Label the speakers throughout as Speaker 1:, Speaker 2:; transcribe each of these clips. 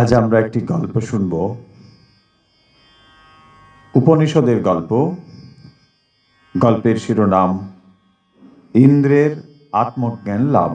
Speaker 1: আজ আমরা একটি গল্প শুনব। উপনিষদের গল্প। গল্পের শিরোনাম, ইন্দ্রের আত্মজ্ঞান লাভ।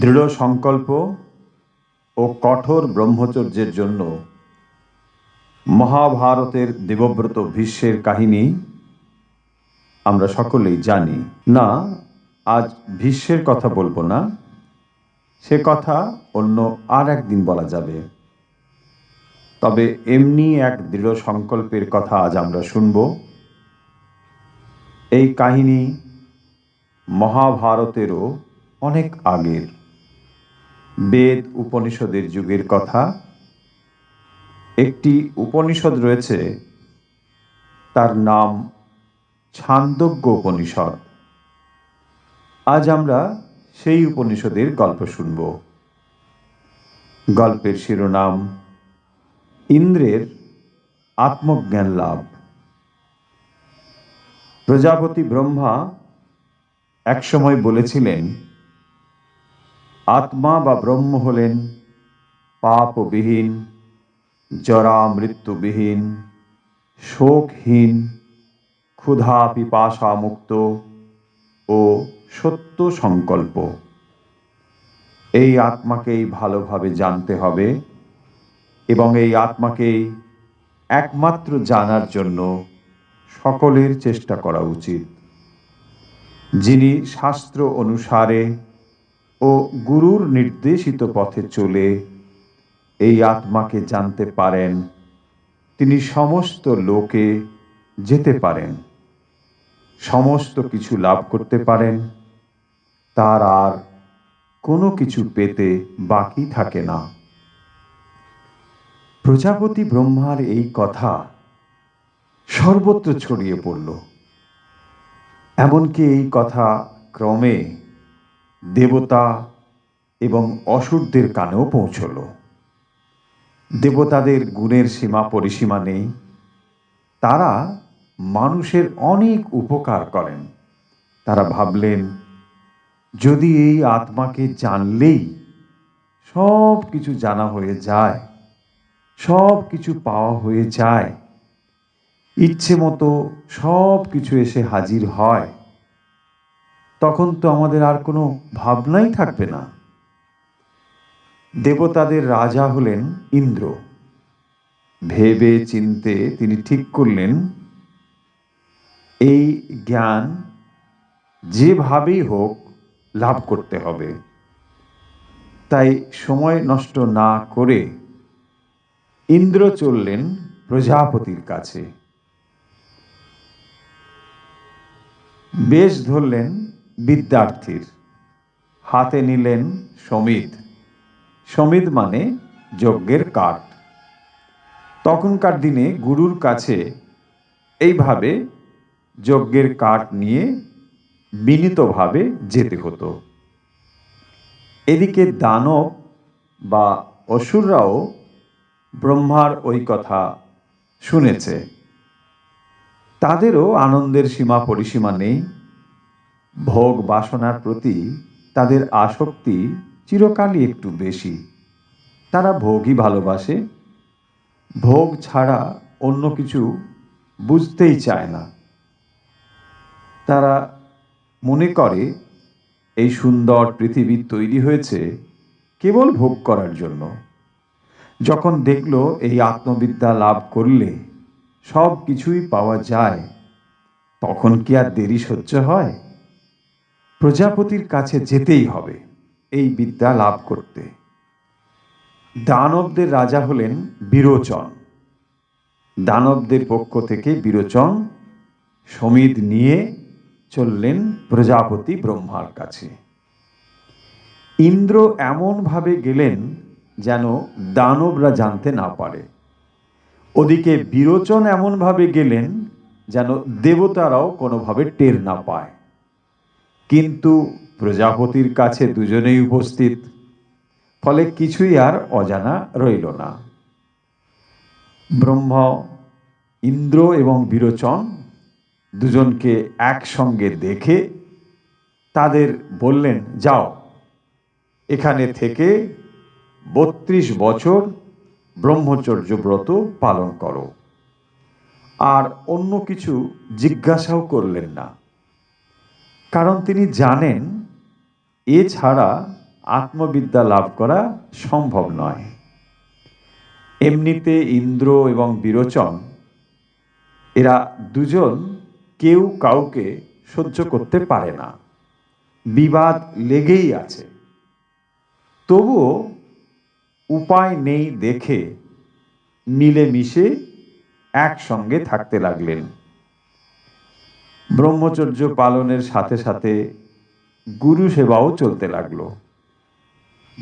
Speaker 1: দৃঢ় সংকল্প ও কঠোর ব্রহ্মচর্যের জন্য মহাভারতের দেবব্রত ভীষ্মের কাহিনী আমরা সকলেই জানি। না, আজ ভীষ্মের কথা বলব না। সে কথা অন্য আর একদিন বলা যাবে। তবে এমনি এক দৃঢ় সংকল্পের কথা আজ আমরা শুনব। এই কাহিনী মহাভারতেরও অনেক আগের। বেদ উপনিষদের যুগের কথা। একটি উপনিষদ রয়েছে, তার নাম ছান্দোগ্য উপনিষদ। আজ আমরা সেই উপনিষদের গল্প শুনব। গল্পের শিরোনাম, ইন্দ্রের আত্মজ্ঞান লাভ। প্রজাপতি ব্রহ্মা একসময় বলেছিলেন, আত্মা বা ব্রহ্ম হলেন পাপবিহীন জরা মৃত্যুবিহীন শোকহীন ক্ষুধা পিপাসা মুক্ত ও সত্য সংকল্প। এই আত্মাকেই ভালোভাবে জানতে হবে এবং এই আত্মাকেই একমাত্র জানার জন্য সকলের চেষ্টা করা উচিত। যিনি শাস্ত্র অনুসারে ও গুরুর নির্দেশিত পথে চলে এই আত্মাকে জানতে পারেন, তিনি সমস্ত লোকে যেতে পারেন। সমস্ত কিছু লাভ করতে পারেন, তার আর কোনো কিছু পেতে বাকি থাকে না। প্রজাপতি ব্রহ্মার এই কথা সর্বত্র ছড়িয়ে পড়ল। এমনকি এই কথা ক্রমে দেবতা এবং অসুরদের কানেও পৌঁছল। দেবতাদের গুণের সীমা পরিসীমা নেই, তারা মানুষের অনেক উপকার করেন। তারা ভাবলেন, যদি এই আত্মাকে জানলেই সব কিছু জানা হয়ে যায়, সব কিছু পাওয়া হয়ে যায়, ইচ্ছে মতো সব কিছু এসে হাজির হয়, তখন তো আমাদের আর কোনো ভাবনাই থাকবে না। দেবতাদের রাজা হলেন ইন্দ্র। ভেবে চিনতে তিনি ঠিক করলেন এই জ্ঞান যেভাবেই হোক লাভ করতে হবে। তাই সময় নষ্ট না করে ইন্দ্র চললেন প্রজাপতির কাছে। বেশ ধরলেন বিদ্যার্থীর। হাতে নিলেন সমিত সমিত মানে যজ্ঞের কাঠ। তখনকার দিনে গুরুর কাছে এইভাবে যজ্ঞের কাঠ নিয়ে মিলিতভাবে যেতে হতো। এদিকে দানব বা অসুররাও ব্রহ্মার ওই কথা শুনেছে। তাদেরও আনন্দের সীমা পরিসীমা নেই। ভোগ বাসনার প্রতি তাদের আসক্তি চিরকালই একটু বেশি। তারা ভোগই ভালোবাসে। ভোগ ছাড়া অন্য কিছু বুঝতেই চায় না। তারা মনে করে, এই সুন্দর পৃথিবী তৈরি হয়েছে কেবল ভোগ করার জন্য। যখন দেখল এই আত্মবিদ্যা লাভ করলে সব কিছুই পাওয়া যায়, তখন কি আর দেরি সহ্য হয়? প্রজাপতির কাছে যেতেই হবে এই বিদ্যা লাভ করতে। দানবদের রাজা হলেন বিরোচন। দানবদের পক্ষ থেকে বিরোচন সমিত নিয়ে চললেন প্রজাপতি ব্রহ্মার কাছে। ইন্দ্র এমনভাবে গেলেন যেন দানবরা জানতে না পারে। ওদিকে বিরোচন এমনভাবে গেলেন যেন দেবতারাও কোনোভাবে টের না পায়। কিন্তু প্রজাপতির কাছে দুজনেই উপস্থিত, ফলে কিছুই আর অজানা রইল না। ব্রহ্ম, ইন্দ্র এবং বিরোচন দুজনকে একসঙ্গে দেখে তাদের বললেন, যাও। এখানে থেকে বত্রিশ বছর ব্রহ্মচর্য ব্রত পালন করো। আর অন্য কিছু জিজ্ঞাসাও করলেন না। কারণ তিনি জানেন এছাড়া আত্মবিদ্যা লাভ করা সম্ভব নয়। এমনিতে ইন্দ্র এবং বিরোচন, এরা দুজন কেউ কাউকে সহ্য করতে পারে না। বিবাদ লেগেই আছে। তবুও উপায় নেই দেখে মিলেমিশে একসঙ্গে থাকতে লাগলেন। ব্রহ্মচর্য পালনের সাথে সাথে গুরু সেবাও চলতে লাগল।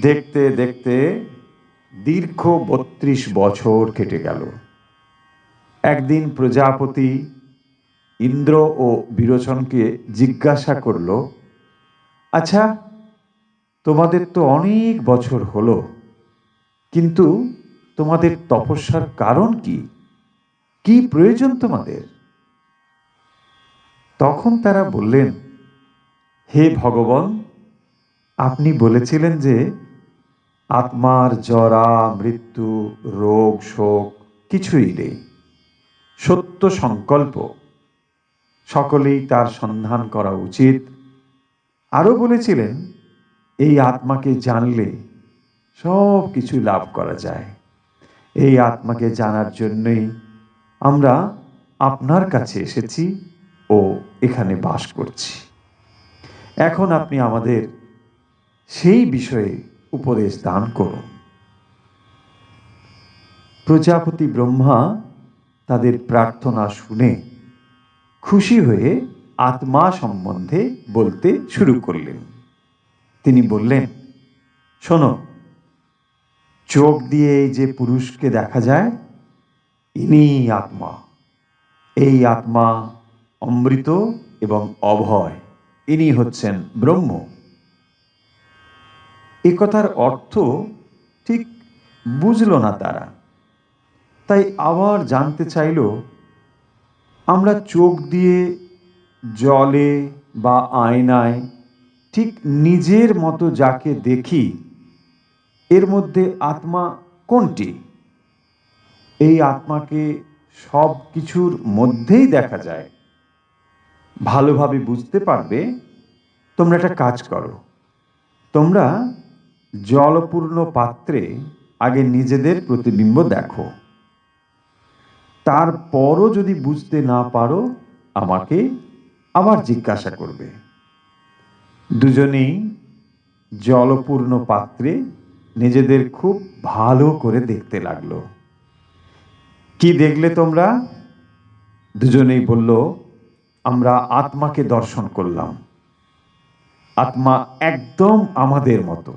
Speaker 1: দেখতে দেখতে দীর্ঘ বত্রিশ বছর কেটে গেল। একদিন প্রজাপতি ইন্দ্র ও বিরোচনকে জিজ্ঞাসা করল আচ্ছা তোমাদের তো অনেক বছর হলো, কিন্তু তোমাদের তপস্যার কারণ কি? কি প্রয়োজন তোমাদের? তখন তারা বললেন, হে ভগবান, আপনি বলেছিলেন যে আত্মার জরা, মৃত্যু, রোগ, শোক কিছুই নেই। সত্য সংকল্প সকলেই তার সন্ধান করা উচিত। আরও বলেছিলেন, এই আত্মাকে জানলে সব কিছু লাভ করা যায়। এই আত্মাকে জানার জন্যই আমরা আপনার কাছে এসেছি ও এখানে বাস করছি। এখন আপনি আমাদের সেই বিষয়ে উপদেশ দান করুন। প্রজাপতি ব্রহ্মা তাদের প্রার্থনা শুনে খুশি হয়ে আত্মা সম্বন্ধে বলতে শুরু করলেন। তিনি বললেন, শোনো, চোখ দিয়ে যে পুরুষকে দেখা যায় ইনি আত্মা। এই আত্মা অমৃত এবং অভয় ইনি হচ্ছেন ব্রহ্ম। এ কথার অর্থ ঠিক বুঝল না তারা। তাই আবার জানতে চাইল আমরা চোখ দিয়ে, জলে বা আয়নায় ঠিক নিজের মতো যাকে দেখি, এর মধ্যে আত্মা কোনটি? এই আত্মাকে সব কিছুর মধ্যেই দেখা যায়। ভালোভাবে বুঝতে পারবে, তোমরা একটা কাজ করো। তোমরা জলপূর্ণ পাত্রে আগে নিজেদের প্রতিবিম্ব দেখো। তারপরও যদি বুঝতে না পারো, আমাকে আবার জিজ্ঞাসা করবে। দুজনেই জলপূর্ণ পাত্রে নিজেদের খুব ভালো করে দেখতে লাগল। কি দেখলে তোমরা? দুজনেই বলল, আমরা আত্মাকে দর্শন করলাম। আত্মা একদম আমাদের মতো।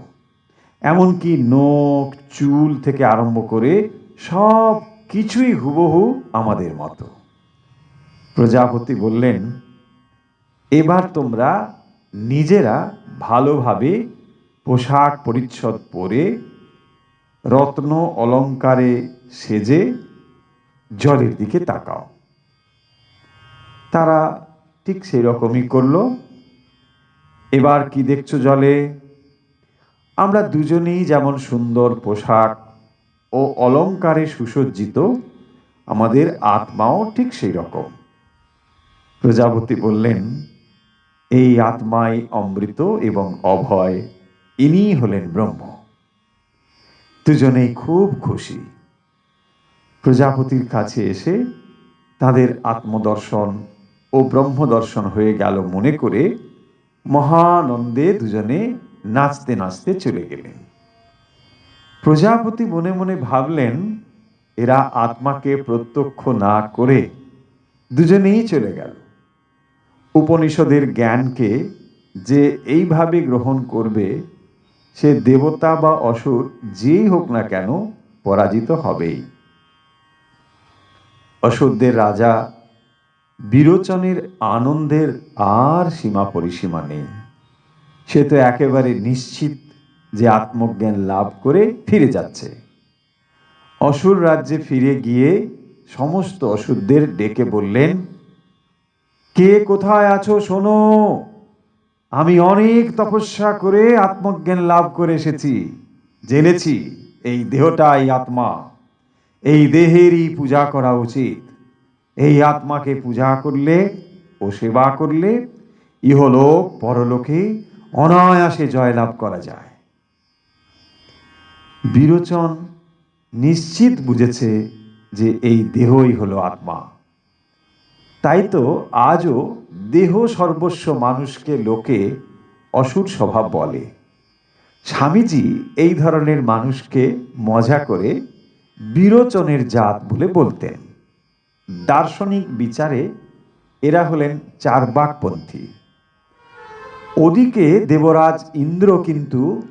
Speaker 1: এমনকি নখ, চুল থেকে আরম্ভ করে সব কিছুই হুবহু আমাদের মতো। প্রজাপতি বললেন, এবার তোমরা নিজেরা ভালোভাবে পোশাক পরিচ্ছদ পরে, রত্ন অলঙ্কারে সেজে জলের দিকে তাকাও। তারা ঠিক সেই রকমই করল। এবার কি দেখছ জলে? আমরা দুজনেই যেমন সুন্দর পোশাক ও অলঙ্কারে সুসজ্জিত, আমাদের আত্মাও ঠিক সেই রকম। প্রজাপতি বললেন, এই আত্মাই অমৃত এবং অভয় ইনি হলেন ব্রহ্ম। দুজনেই খুব খুশি। প্রজাপতির কাছে এসে তাদের আত্মদর্শন ও ব্রহ্মদর্শন হয়ে গেল মনে করে মহানন্দে দুজনে নাচতে নাচতে চলে গেলেন। প্রজাপতি মনে মনে ভাবলেন, এরা আত্মাকে প্রত্যক্ষ না করে দুজনেই চলে গেল। উপনিষদের জ্ঞানকে যে এইভাবে গ্রহণ করবে, সে দেবতা বা অসুর যেই হোক না কেন পরাজিত হবেই। অসুরদের রাজা বিরোচনের আনন্দের আর সীমা পরিসীমা নেই। সে তো একেবারে নিশ্চিত যে আত্মজ্ঞান লাভ করে ফিরে যাচ্ছে। অসুর রাজ্যে ফিরে গিয়ে সমস্ত অসুরদের ডেকে বললেন, কে কোথায় আছো শোনো, আমি অনেক তপস্যা করে আত্মজ্ঞান লাভ করে এসেছি, জেনেছি এই দেহটাই আত্মা, এই দেহেরই পূজা করা উচিত। এই আত্মাকে পূজা করলে ও সেবা করলে ইহলোক পরলোকে অনায়াসে জয়লাভ করা যায়। বিরোচন নিশ্চিত বুঝেছে যে এই দেহই হলো আত্মা। তাই তো আজও দেহ সর্বস্ব মানুষকে লোকে অসুর স্বভাব বলে। স্বামীজি এই ধরনের মানুষকে মজা করে বিরোচনের জাত বলে বলতেন। দার্শনিক বিচারে এরা হলেন চারবাকপন্থী। ওদিকে দেবরাজ ইন্দ্র কিন্তু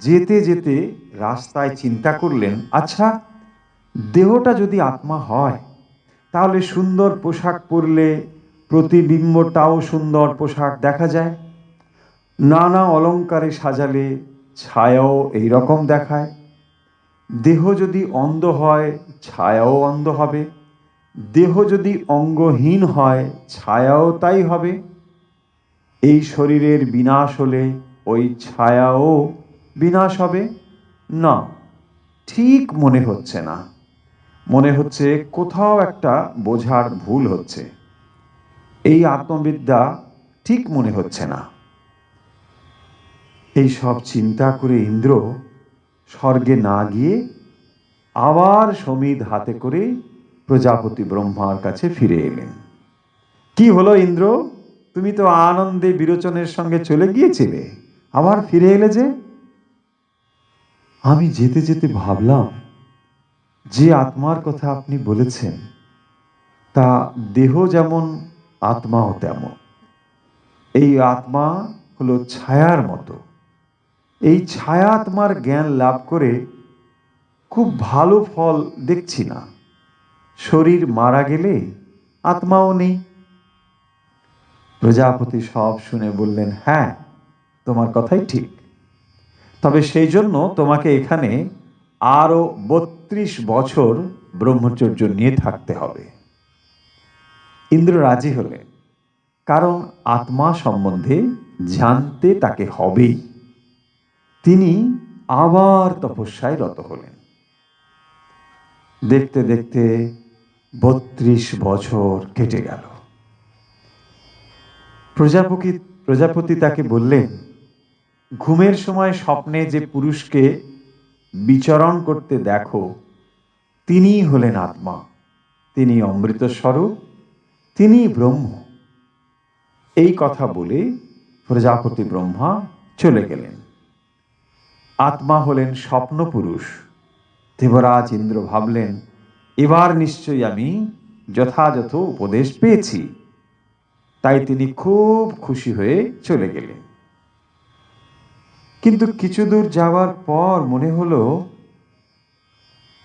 Speaker 1: যেতে যেতে রাস্তায় চিন্তা করলেন আচ্ছা দেহটা যদি আত্মা হয়, তাহলে সুন্দর পোশাক পরলে প্রতিবিম্বটাও সুন্দর পোশাক দেখা যায়। নানা অলংকারে সাজালে ছায়াও এই রকম দেখায়। দেহ যদি অন্ধ হয়, ছায়াও অন্ধ হবে। দেহ যদি অঙ্গহীন হয়, ছায়াও তাই হবে। এই শরীরের বিনাশ হলে ওই ছায়াও বিনাশ হবে? না। ঠিক মনে হচ্ছে না। মনে হচ্ছে কোথাও একটা বোঝার ভুল হচ্ছে। এই আত্মবিদ্যা ঠিক মনে হচ্ছে না। এই সব চিন্তা করে ইন্দ্র স্বর্গে না গিয়ে আবার সমিধ হাতে করে প্রজাপতি ব্রহ্মার কাছে ফিরে এলেন। কি হলো ইন্দ্র? তুমি তো আনন্দে বিরোচনের সঙ্গে চলে গিয়েছিলে। আবার ফিরে এলে যে? আমি যেতে যেতে ভাবলাম যে আত্মার কথা আপনি বলেছেন, তা দেহ যেমন আত্মাও তেমন। এই আত্মা হলো ছায়ার মতো। এই ছায়া আত্মার জ্ঞান লাভ করে খুব ভালো ফল দেখছি না। শরীর মারা গেলে আত্মাও নেই। প্রজাপতি সব শুনে বললেন হ্যাঁ তোমার কথাই ঠিক। তবে সেই জন্য তোমাকে এখানে আরও বত্রিশ বছর ব্রহ্মচর্য নিয়ে থাকতে হবে। ইন্দ্র রাজি হলেন কারণ আত্মা সম্বন্ধে জানতে তাকে হবেই। তিনি আবার তপস্যায় রত হলেন। দেখতে দেখতে বত্রিশ বছর কেটে গেল। প্রজাপতি প্রজাপতি তাকে বললেন ঘুমের সময় স্বপ্নে যে পুরুষকে বিচরণ করতে দেখো তিনি হলেন আত্মা। তিনি অমৃত স্বরূপ তিনি ব্রহ্ম। এই কথা বলে প্রজাপতি ব্রহ্মা চলে গেলেন। আত্মা হলেন স্বপ্ন পুরুষ। দেবরাজ ইন্দ্র ভাবলেন, এবার নিশ্চয়ই আমি যথাযথ উপদেশ পেয়েছি। তাই তিনি খুব খুশি হয়ে চলে গেলেন। কিন্তু কিছু দূর যাওয়ার পর মনে হলো,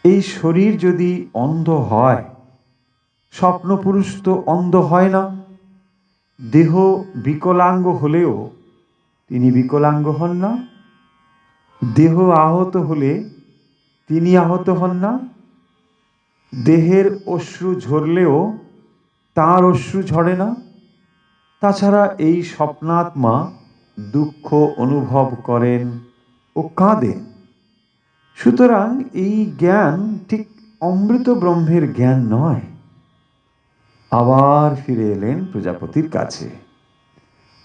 Speaker 1: এই শরীর যদি অন্ধ হয়, স্বপ্নপুরুষ তো অন্ধ হয় না। দেহ বিকলাঙ্গ হলেও তিনি বিকলাঙ্গ হন না। দেহ আহত হলে তিনি আহত হন না। দেহের অশ্রু ঝরলেও তার অশ্রু ঝরে না। তাছাড়া এই স্বপ্নাত্মা দুঃখ অনুভব করেন ও কাঁদেন। সুতরাং এই জ্ঞান ঠিক অমৃত ব্রহ্মের জ্ঞান নয়। আবার ফিরে এলেন প্রজাপতির কাছে।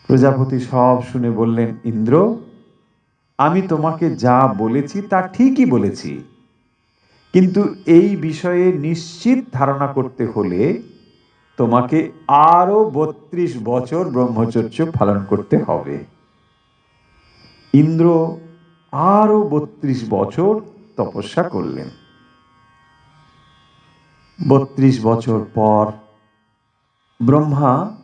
Speaker 1: প্রজাপতি সব শুনে বললেন, ইন্দ্র, আমি তোমাকে যা বলেছি তা ঠিকই বলেছি। কিন্তু এই বিষয়ে নিশ্চিত ধারণা করতে হলে তোমাকে আরও বত্রিশ বছর ব্রহ্মচর্য পালন করতে হবে। ইন্দ্র আরও বত্রিশ বছর তপস্যা করলেন। বত্রিশ বছর পর ব্রহ্মা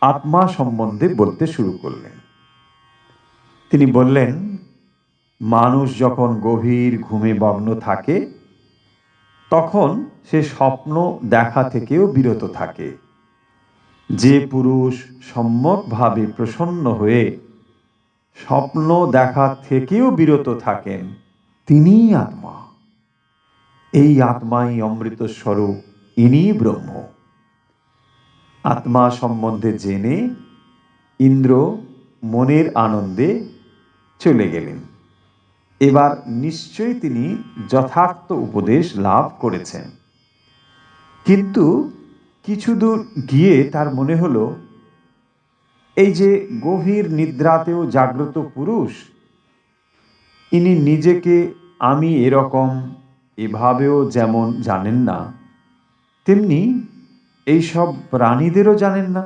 Speaker 1: আত্মা সম্বন্ধে বলতে শুরু করলেন। তিনি বললেন, মানুষ যখন গভীর ঘুমে মগ্ন থাকে, তখন সে স্বপ্ন দেখা থেকেও বিরত থাকে। যে পুরুষ সম্যকভাবে প্রসন্ন হয়ে স্বপ্ন দেখা থেকেও বিরত থাকেন, তিনিই আত্মা। এই আত্মাই অমৃত স্বরূপ, ইনি ব্রহ্ম। আত্মা সম্বন্ধে জেনে ইন্দ্র মনের আনন্দে চলে গেলেন। এবার নিশ্চয়ই তিনি যথার্থ উপদেশ লাভ করেছেন। কিন্তু কিছু দূর গিয়ে তার মনে হলো, এই যে গভীর নিদ্রাতেও জাগ্রত পুরুষ, ইনি নিজেকে আমি এরকম, এভাবেও যেমন জানেন না, তেমনি এইসব প্রাণীদেরও জানেন না।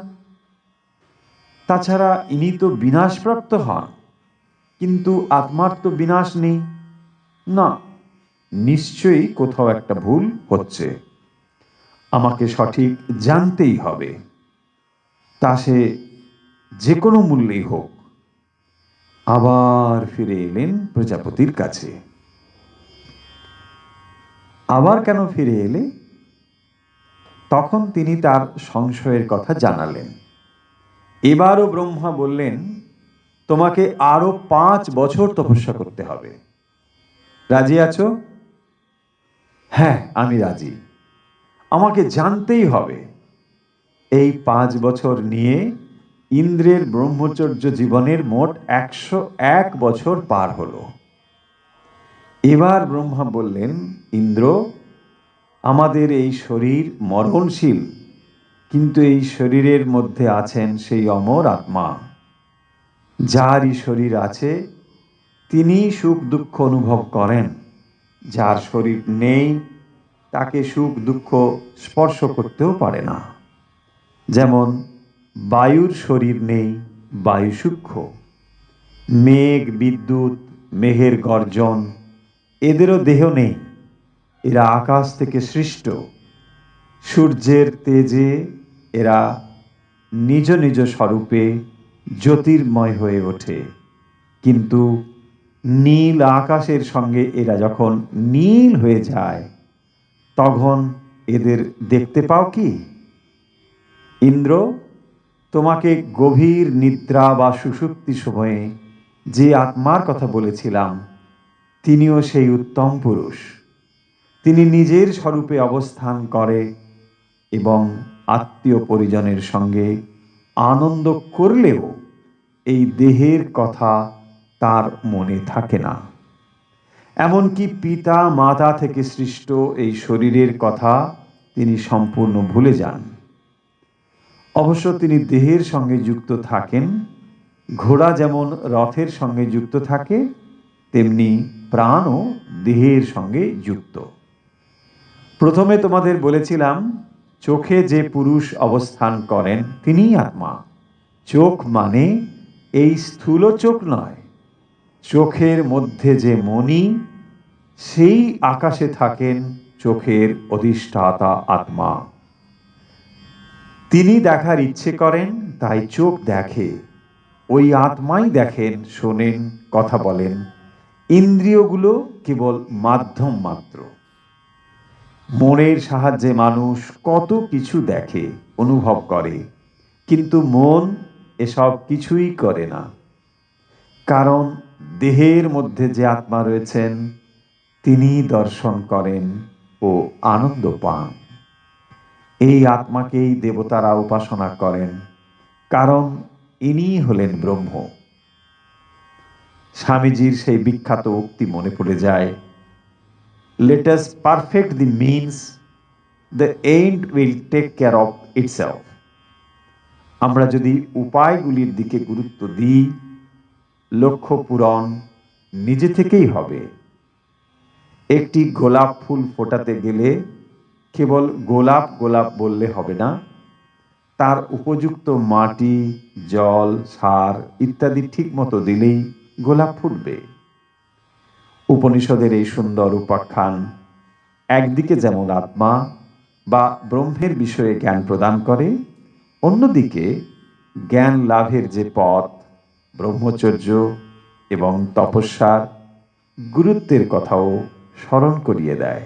Speaker 1: তাছাড়া ইনি তো বিনাশপ্রাপ্ত হন, কিন্তু আত্মার তো বিনাশ নেই। না, নিশ্চয়ই কোথাও একটা ভুল হচ্ছে। আমাকে সঠিক জানতেই হবে। তা সে যে কোনো মূল্যেই হোক, আবার ফিরে এলেন প্রজাপতির কাছে। আবার কেন ফিরে এলে? তখন তিনি তার সংশয়ের কথা জানালেন। এবারও ব্রহ্মা বললেন, তোমাকে আরও পাঁচ বছর তপস্যা করতে হবে। রাজি আছো? হ্যাঁ আমি রাজি। আমাকে জানতেই হবে। এই পাঁচ বছর নিয়ে ইন্দ্রের ব্রহ্মচর্য জীবনের মোট একশো এক বছর পার হলো। এবার ব্রহ্মা বললেন, ইন্দ্র, আমাদের এই শরীর মরণশীল, কিন্তু এই শরীরের মধ্যে আছেন সেই অমর আত্মা। যারই শরীর আছে তিনি সুখ দুঃখ অনুভব করেন। যার শরীর নেই তাকে সুখ, দুঃখ স্পর্শ করতেও পারে না। যেমন, বায়ুর শরীর নেই, বায়ু সূক্ষ্ম। মেঘ, বিদ্যুৎ মেঘের গর্জন, এদেরও দেহ নেই। এরা আকাশ থেকে সৃষ্ট। সূর্যের তেজে এরা নিজ নিজ স্বরূপে জ্যোতির্ময় হয়ে ওঠে। কিন্তু নীল আকাশের সঙ্গে এরা যখন নীল হয়ে যায় তখন এদের দেখতে পাও কি? ইন্দ্র, তোমাকে গভীর নিদ্রা বা সুষুপ্তি সময়ে যে আত্মার কথা বলেছিলাম, তিনিও সেই উত্তম পুরুষ। তিনি নিজের স্বরূপে অবস্থান করে এবং আত্মীয় পরিজনের সঙ্গে আনন্দ করলেও এই দেহের কথা তার মনে থাকে না। এমনকি পিতা, মাতা থেকে সৃষ্ট এই শরীরের কথা তিনি সম্পূর্ণ ভুলে যান। অবশ্য তিনি দেহের সঙ্গে যুক্ত থাকেন, ঘোড়া যেমন রথের সঙ্গে যুক্ত থাকে, তেমনি প্রাণও দেহের সঙ্গে যুক্ত। প্রথমে তোমাদের বলেছিলাম, চোখে যে পুরুষ অবস্থান করেন, তিনিই আত্মা। চোখ মানে এই স্থূল চোখ নয়। চোখের মধ্যে যে মণি, সেই আকাশে থাকেন চোখের অধিষ্ঠাতা আত্মা। তিনি দেখার ইচ্ছে করেন, তাই চোখ দেখে। ওই আত্মাই দেখেন, শোনেন, কথা বলেন। ইন্দ্রিয়গুলো কেবল মাধ্যম মাত্র। মনের সাহায্যে মানুষ কত কিছু দেখে, অনুভব করে। কিন্তু মন এসব কিছুই করে না। কারণ দেহের মধ্যে যে আত্মা রয়েছেন তিনি দর্শন করেন ও আনন্দ পান। এই আত্মাকেই দেবতারা উপাসনা করেন, কারণ ইনি হলেন ব্রহ্ম। স্বামীজির সেই বিখ্যাত উক্তি মনে পড়ে যায়, let perfect perfect the the the will take care of itself. আমরা যদি উপায়গুলির দিকে গুরুত্ব দিই লক্ষ্য পূরণ নিজে থেকেই হবে। একটি গোলাপ ফুল ফোটাতে গেলে কেবল গোলাপ গোলাপ বললে হবে না। তার উপযুক্ত মাটি, জল, সার ইত্যাদি ঠিক মতো দিলেই গোলাপ ফুটবে। উপনিষদের এই সুন্দর উপাখ্যান একদিকে যেমন আত্মা বা ব্রহ্মের বিষয়ে জ্ঞান প্রদান করে, অন্যদিকে জ্ঞান লাভের যে পথ ব্রহ্মচর্য এবং তপস্যার গুরুত্বের কথাও স্মরণ করিয়ে দেয়।